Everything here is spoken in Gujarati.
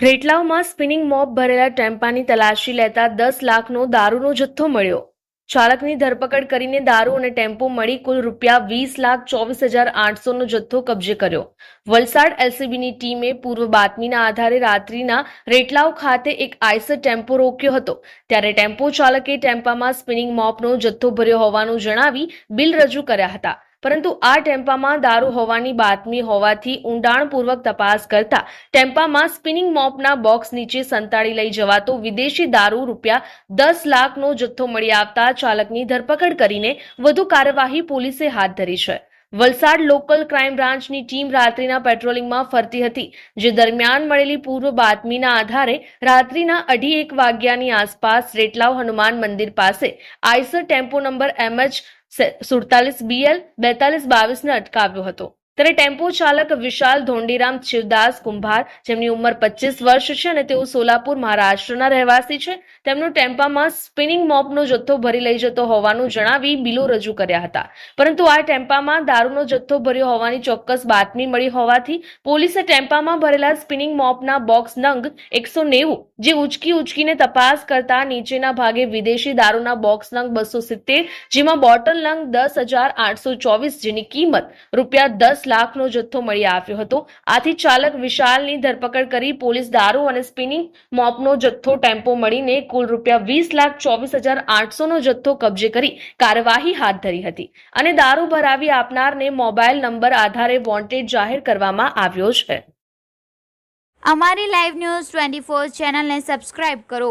રેટલાવમાં સ્પિનિંગ મોબ ભરેલા ટેમ્પાની તલાશી લેતા દસ લાખનો દારૂનો જથ્થો મળ્યો. ચાલકની ધરપકડ કરીને દારૂ અને ટેમ્પો મળી કુલ રૂપિયા વીસ લાખ ચોવીસ હજાર આઠસોનો જથ્થો કબજે કર્યો. વલસાડ એલસીબીની ટીમે પૂર્વ બાતમીના આધારે રાત્રિના રેટલાવ ખાતે એક આઈસર ટેમ્પો રોક્યો હતો. ત્યારે ટેમ્પો ચાલકે ટેમ્પામાં સ્પિનિંગ મોપનો જથ્થો ભર્યો હોવાનું જણાવી બિલ રજૂ કર્યા હતા. પરંતુ આ ટેમ્પામાં દારૂ હોવાની બાતમી હોવાથી ઊંડાણપૂર્વક તપાસ કરતા ટેમ્પામાં સ્પિનિંગ મોપના બોક્સ નીચે સંતાડી લઈ જવાતો વિદેશી દારૂ રૂપિયા દસ લાખનો જથ્થો મળી આવતા ચાલકની ધરપકડ કરીને વધુ કાર્યવાહી પોલીસે હાથ ધરી છે. વલસાડ લોકલ ક્રાઇમ બ્રાન્ચની ટીમ રાત્રિના પેટ્રોલિંગમાં ફરતી હતી, જે દરમિયાન મળેલી પૂર્વ બાતમીના આધારે રાત્રિના અઢી એક વાગ્યાની આસપાસ રેટલાવ હનુમાન મંદિર પાસે આઈસર ટેમ્પો નંબર એમએચ સુડતાલીસ બીએલ બેતાલીસ બાવીસને અટકાવ્યો હતો. ત્યારે ટેમ્પો ચાલક વિશાલ ધોંડીરામ શિવદાસ કુંભાર, જેમની ઉંમર પચીસ વર્ષ છે અને તેઓ સોલાપુર મહારાષ્ટ્રના રહેવાસી છે, તેમનો ટેમ્પામાં સ્પિનિંગ મોપનો જથ્થો ભરી લઈ જતો હોવાનું જણાવી બિલો રજૂ કર્યા હતા. પરંતુ આ ટેમ્પામાં દારૂનો જથ્થો ભર્યો હોવાની ચોક્કસ બાતમી મળી હોવાથી પોલીસે ટેમ્પામાં ભરેલા સ્પિનિંગ મોપના બોક્સ નંગ એકસો નેવું, જે ઉચકી ઉચકીને તપાસ કરતા નીચેના ભાગે વિદેશી દારૂના બોક્સ નંગ બસો સિત્તેર, જેમાં બોટલ નંગ દસ હજાર આઠસો ચોવીસ જેની કિંમત રૂપિયા દસ લાખનો જથ્થો મળી આવ્યો હતો. આથી ચાલક વિશાલની ધરપકડ કરી પોલીસ દારૂ અને સ્પિનિંગ મોપનો જથ્થો ટેમ્પો મળીને કુલ રૂપિયા વીસ લાખ ચોવીસ હજાર આઠસોનો જથ્થો કબજે કરી કાર્યવાહી હાથ ધરી હતી. અને દારૂ ભરાવી આપનારને મોબાઈલ નંબર આધારે વોન્ટેડ જાહેર કરવામાં આવ્યો છે. અમારી લાઈવ ન્યૂઝ ટ્વેન્ટી ફોર ચેનલને સબસ્ક્રાઇબ કરો.